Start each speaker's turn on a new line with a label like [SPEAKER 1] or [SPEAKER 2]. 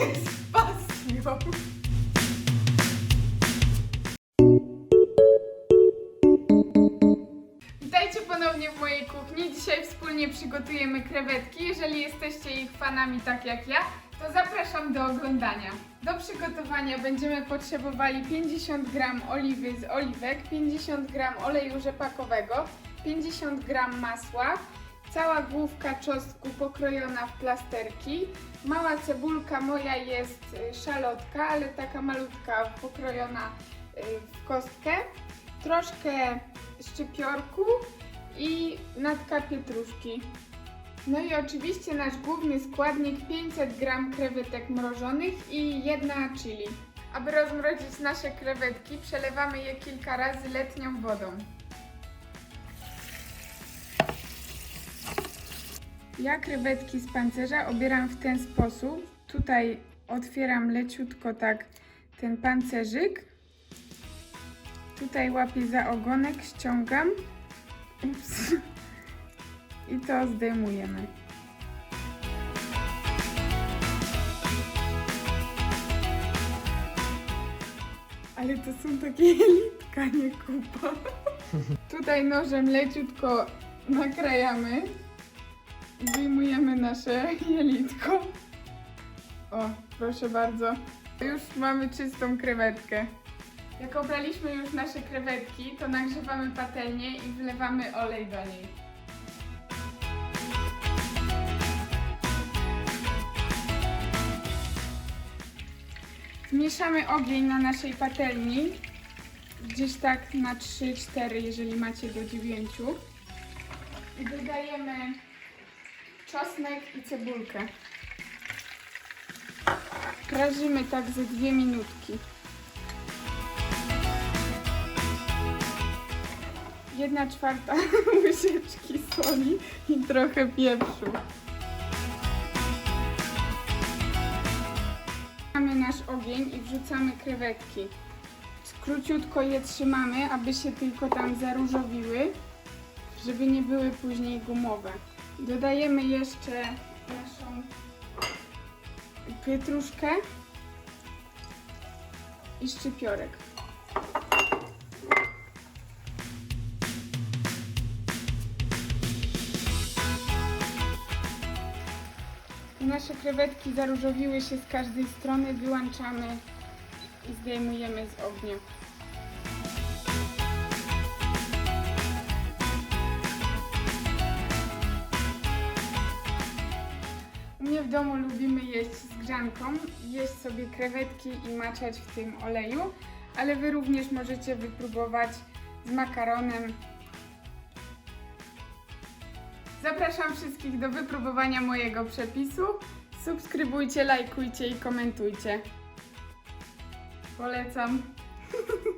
[SPEAKER 1] z. Witajcie ponownie w mojej kuchni. Dzisiaj wspólnie przygotujemy krewetki. Jeżeli jesteście ich fanami tak jak ja, to zapraszam do oglądania. Do przygotowania będziemy potrzebowali 50 g oliwy z oliwek, 50 g oleju rzepakowego, 50 g masła, cała główka czosnku pokrojona w plasterki, mała cebulka moja jest y, szalotka, ale taka malutka pokrojona y, w kostkę, troszkę szczypiorku i natka pietruszki. No i oczywiście nasz główny składnik 500 g krewetek mrożonych i jedna chili. Aby rozmrozić nasze krewetki, przelewamy je kilka razy letnią wodą. Ja krewetki z pancerza obieram w ten sposób. Tutaj otwieram leciutko tak ten pancerzyk. Tutaj łapię za ogonek, ściągam. Ups. I to zdejmujemy. Ale to są takie jelitka, nie kupa. Tutaj nożem leciutko nakrajamy wyjmujemy nasze jelitko. O, proszę bardzo. Już mamy czystą krewetkę. Jak obraliśmy już nasze krewetki, to nagrzewamy patelnię i wlewamy olej do niej. Zmieszamy ogień na naszej patelni. Gdzieś tak na 3-4, jeżeli macie do 9. I dodajemy czosnek i cebulkę. Prażymy tak ze dwie minutki. Jedna czwarta łyżeczki soli i trochę pieprzu. Mamy nasz ogień i wrzucamy krewetki. Króciutko je trzymamy, aby się tylko tam zaróżowiły, żeby nie były później gumowe. Dodajemy jeszcze naszą pietruszkę i szczypiorek. Nasze krewetki zaróżowiły się z każdej strony, wyłączamy i zdejmujemy z ognia. W domu lubimy jeść z grzanką, jeść sobie krewetki i maczać w tym oleju, ale Wy również możecie wypróbować z makaronem. Zapraszam wszystkich do wypróbowania mojego przepisu. Subskrybujcie, lajkujcie i komentujcie. Polecam.